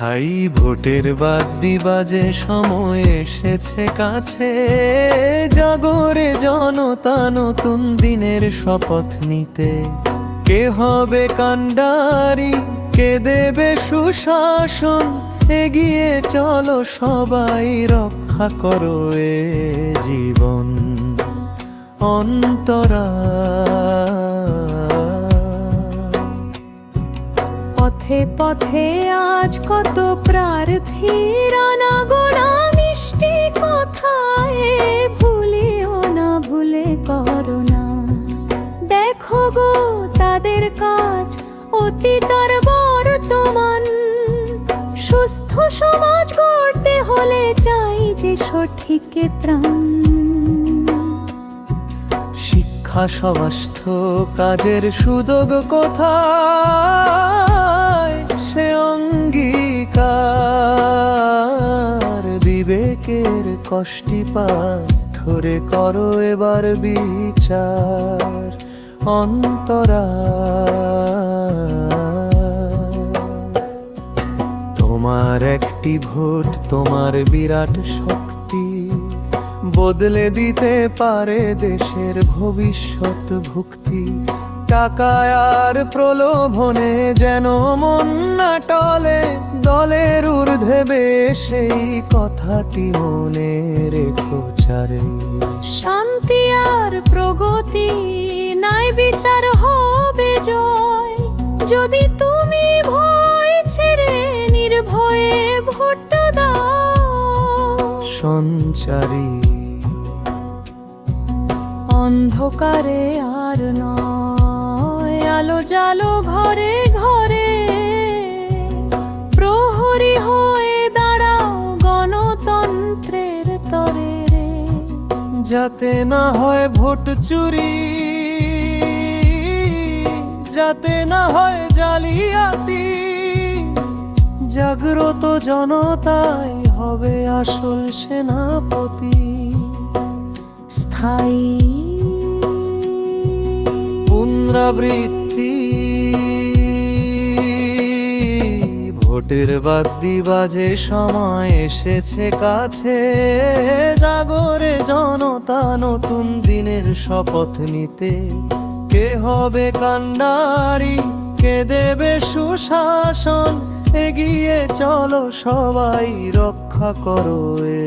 তাই ভোটের বাদ্যি বাজে? সময় এসেছে কাছে। জাগরে জনতা, নতুন দিনের শপথ নিতে। কে হবে কাণ্ডারি? কে দেবে সুশাসন? এগিয়ে চলো সবাই, রক্ষা করো এ জীবন। অন্তরা পথে পথে আজ কত প্রার্থী রানা গোনা মিষ্টি কথায়, ভুলিও না, ভুলে করো না। দেখো গো তাদের কাজ, অতীতর বর্তমান। সুস্থ সমাজ গড়তে হলে চাই যে সঠিক ত্রাণ। শিক্ষা স্বাস্থ্য, কাজের সুযোগ কোথায় কষ্টি পাথরে করো এবার বিচার অন্তরা। তোমার একটি ভোট, তোমার বিরাট শক্তি বদলে দিতে পারে দেশের ভবিষ্যৎ ভুক্তি। টাকায় আর প্রলোভনে যেন মন না টলে দলের ঊর্ধ্বে সেই কথাটি মনে রেখো চারে। শান্তি আর প্রগতি নাই বিচার হবে জয়। যদি তুমি ভয় ছেড়ে নির্ভয়ে ভোট দাও। সঞ্চারী। অন্ধকারে আর নয় আলো জালো ঘরে ঘরে যাতে না হয় ভোট চুরি, যাতে না হয় জালিয়াতি, জাগ্রত জনতাই হবে আসল সেনাপতি। স্থায়ী পুনরাবৃত্তি ভোটের বাদ্যি বাজে, সময় এসেছে কাছে। জাগরে জনতা, নতুন দিনের শপথ নিতে। কে হবে কান্ডারি, কে দেবে সুশাসন? এগিয়ে চলো সবাই, রক্ষা করো এ